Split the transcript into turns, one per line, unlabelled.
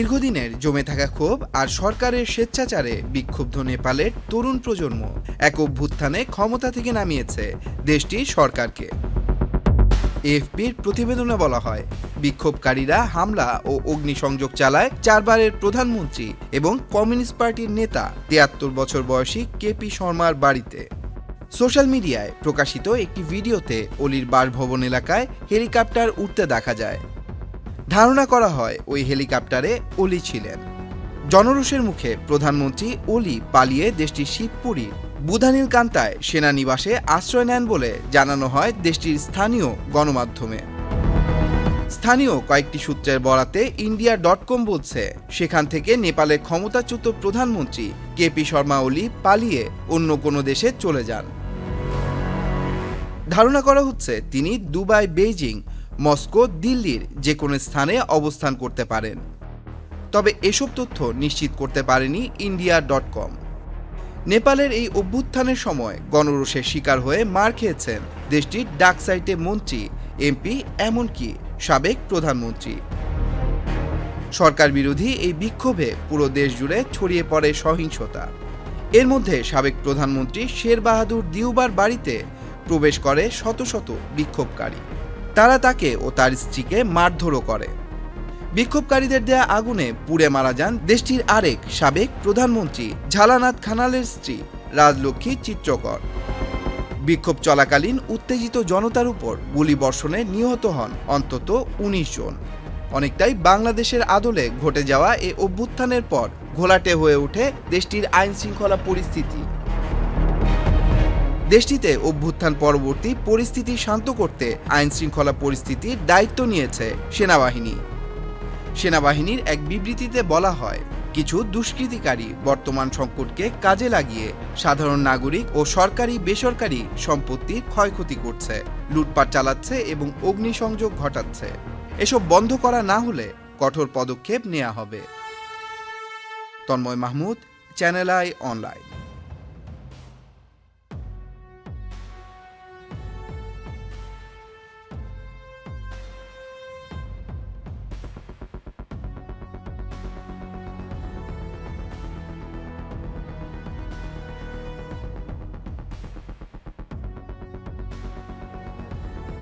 দীর্ঘদিনের জমে থাকা ক্ষোভ আর সরকারের স্বেচ্ছাচারে বিক্ষুব্ধ নেপালের তরুণ প্রজন্ম এক অভ্যুত্থানে ক্ষমতা থেকে নামিয়েছে দেশটির সরকারকে। এফপির প্রতিবেদনে বলা হয়, বিক্ষোভকারীরা হামলা ও অগ্নিসংযোগ চালায় চারবারের প্রধানমন্ত্রী এবং কমিউনিস্ট পার্টির নেতা তিয়াত্তর বছর বয়সী কেপি শর্মার বাড়িতে। সোশ্যাল মিডিয়ায় প্রকাশিত একটি ভিডিওতে অলির বাসভবন এলাকায় হেলিকপ্টার উঠতে দেখা যায়। ধারণা করা হয় ওই হেলিকপ্টারে অলি ছিলেন। জনরোষের মুখে প্রধানমন্ত্রী অলি পালিয়ে দেশটির শিবপুরীর বুধানীল কান্তায় সেনানিবাসে আশ্রয় নেন বলে জানানো হয় দেশটির স্থানীয় গণমাধ্যমে। স্থানীয় কয়েকটি সূত্রের বরাতে ইন্ডিয়া ডট কম বলছে, সেখান থেকে নেপালের ক্ষমতাচ্যুত প্রধানমন্ত্রী কেপি শর্মা ওলি পালিয়ে অন্য কোনো দেশে চলে যান। ধারণা করা হচ্ছে তিনি দুবাই, বেইজিং মস্কো, দিল্লির যে কোনো স্থানে অবস্থান করতে পারেন। তবে এসব তথ্য নিশ্চিত করতে পারেনি ইন্ডিয়া ডট কম। নেপালের এই অভ্যুত্থানের সময় গণরোষের শিকার হয়ে মার খেয়েছেন দেশটির ডাক সাইটে মন্ত্রী এমপি এমনকি সাবেক প্রধানমন্ত্রী। সরকার বিরোধী এই বিক্ষোভে পুরো দেশ জুড়ে ছড়িয়ে পড়ে সহিংসতা। এর মধ্যে সাবেক প্রধানমন্ত্রী শের বাহাদুর দিউবার বাড়িতে প্রবেশ করে শত শত বিক্ষোভকারী। তারা তাকে ও তার স্ত্রীকে মারধরও করে। বিক্ষোভকারীদের দেয়া আগুনে পুড়ে মারা যান দেশটির আরেক সাবেক প্রধানমন্ত্রী ঝালানাথ খানালের স্ত্রী রাজলক্ষ্মী চিত্রকর। বিক্ষোভ চলাকালীন উত্তেজিত জনতার উপর গুলিবর্ষণে নিহত হন অন্তত উনিশ জন। অনেকটাই বাংলাদেশের আদলে ঘটে যাওয়া এ অভ্যুত্থানের পর ঘোলাটে হয়ে ওঠে দেশটির আইন শৃঙ্খলা পরিস্থিতি। দেশটিতে অভ্যুত্থান পরবর্তী পরিস্থিতি শান্ত করতে আইন শৃঙ্খলা পরিস্থিতির দায়িত্ব নিয়েছে সেনাবাহিনী। সেনাবাহিনীর এক বিবৃতিতে বলা হয়, কিছু দুষ্কৃতিকারী বর্তমান সংকটকে কাজে লাগিয়ে সাধারণ নাগরিক ও সরকারি বেসরকারি সম্পত্তির ক্ষয়ক্ষতি করছে, লুটপাট চালাচ্ছে এবং অগ্নিসংযোগ ঘটাচ্ছে। এসব বন্ধ করা না হলে কঠোর পদক্ষেপ নেওয়া হবে। Tanmoy Mahmud, channel I online.